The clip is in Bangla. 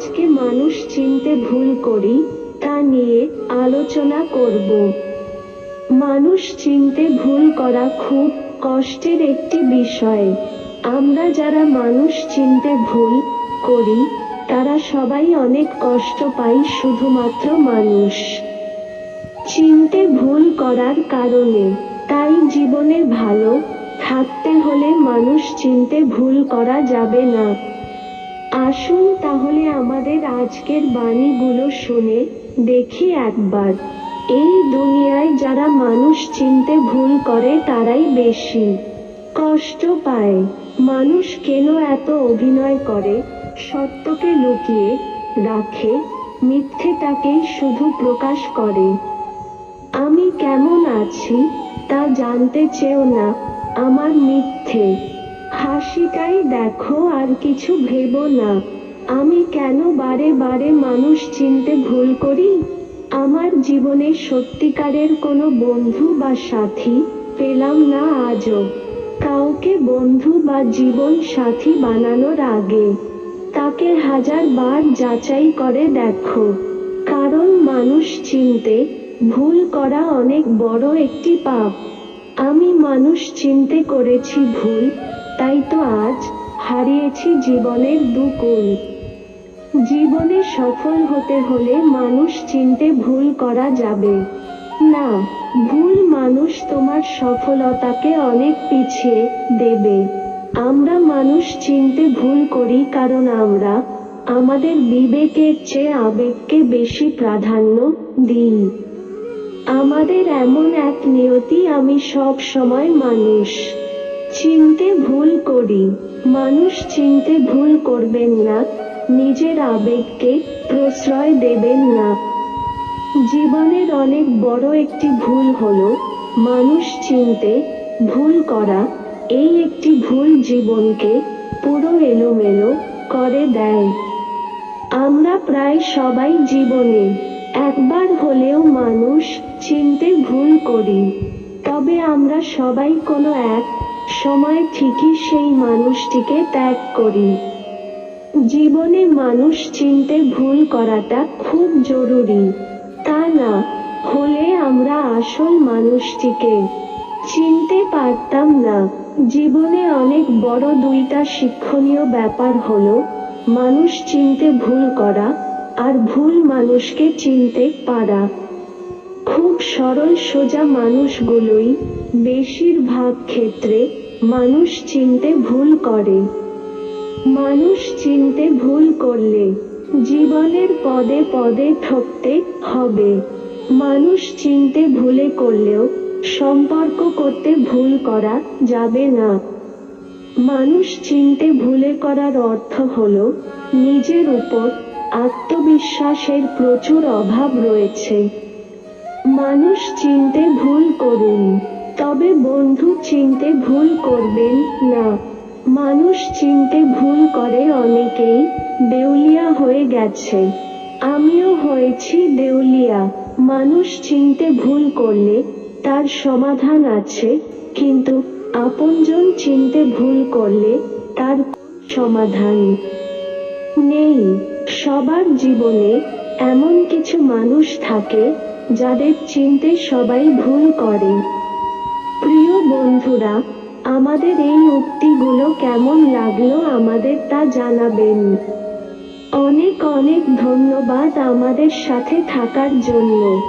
আজকে মানুষ চিনতে ভুল করি, তা নিয়ে আলোচনা করব। মানুষ চিনতে ভুল করা খুব কষ্টের একটি বিষয়। আমরা যারা মানুষ চিনতে ভুল করি, তারা সবাই অনেক কষ্ট পাই শুধুমাত্র মানুষ। চিনতে ভুল করার কারণে, তাই জীবনে ভালো থাকতে হলে মানুষ চিনতে ভুল করা যাবে না। আসুন তাহলে আমাদের আজকের বাণীগুলো শুনে দেখি একবার। এই দুনিয়ায় যারা মানুষ চিনতে ভুল করে, তারাই বেশি কষ্ট পায়। মানুষ কেন এত অভিনয় করে? সত্যকে লুকিয়ে রাখে, মিথ্যেটাকেই শুধু প্রকাশ করে। আমি কেমন আছি তা জানতে চেও না আমার মিথ্যে। হাসিটাই দেখো আর কিছু ভেবো না। আমি কেন বারে বারে মানুষ চিনতে ভুল করি? আমার জীবনে সত্যিকারের কোনো বন্ধু বা সাথী পেলাম না আজও। কাউকে বন্ধু বা জীবন সাথী বানানোর আগে তাকে হাজার বার যাচাই করে দেখো। কারণ মানুষ চিনতে ভুল করা অনেক বড় একটি পাপ। আমি মানুষ চিনতে করেছি ভুল তাই তো আজ হারিয়েছি জীবনের দুকুল জীবনে সফল হতে হলে মানুষ চিনতে ভুল করা যাবে। না, ভুল মানুষ তোমার সফলতাকে অনেক পিছিয়ে দেবে। আমরা মানুষ চিনতে ভুল করি কারণ আমরা আমাদের বিবেকের চেয়ে আবেগকে বেশি প্রাধান্য দিই। আমাদের এমন এক নিয়তি আমি সব সময় মানুষ। চিনতে ভুল করি, মানুষ চিনতে ভুল করবেন না, নিজের আবেগকে প্রশ্রয় দেবেন না। জীবনের অনেক বড় একটি ভুল হলো, মানুষ চিনতে ভুল করা, এই একটি ভুল জীবনকে পুরো এলোমেলো করে দেয়। আমরা প্রায় সবাই জীবনে একবার হলেও মানুষ চিনতে ভুল করি, তবে আমরা সবাই কোনো এক সময় ঠিকই সেই মানুষটিকে ত্যাগ করি। জীবনে মানুষ চিনতে ভুল করাটা খুব জরুরি। তা না হলে আমরা আসল মানুষটিকে চিনতে পারতাম না। জীবনে অনেক বড় দুইটা শিক্ষণীয় ব্যাপার হলো, মানুষ চিনতে ভুল করা আর ভুল মানুষকে চিনতে পারা। খুব সরল সোজা মানুষগুলোই বেশিরভাগ ক্ষেত্রে মানুষ চিনতে ভুল করে। মানুষ চিনতে ভুল করলে জীবনের পদে পদে ঠকতে হবে। মানুষ চিনতে ভুলে করলেও সম্পর্ক করতে ভুল করা যাবে না। মানুষ চিনতে ভুলে করার অর্থ হলো নিজের উপর আত্মবিশ্বাসের প্রচুর অভাব রয়েছে। মানুষ চিনতে ভুল করুন, তবে বন্ধু চিনতে ভুল করবেন না। মানুষ চিনতে ভুল করে অনেকেই, দেউলিয়া হয়ে গেছে। আমিও হয়েছি দেউলিয়া। মানুষ চিনতে ভুল করলে তার সমাধান আছে, কিন্তু আপনজন চিনতে ভুল করলে তার সমাধান নেই। সবার জীবনে এমন কিছু মানুষ থাকে যাদের চিনতে সবাই ভুল করে। প্রিয় বন্ধুরা, আমাদের এই উক্তিগুলো কেমন লাগল আমাদের তা জানাবেন। অনেক অনেক ধন্যবাদ আমাদের সাথে থাকার জন্য।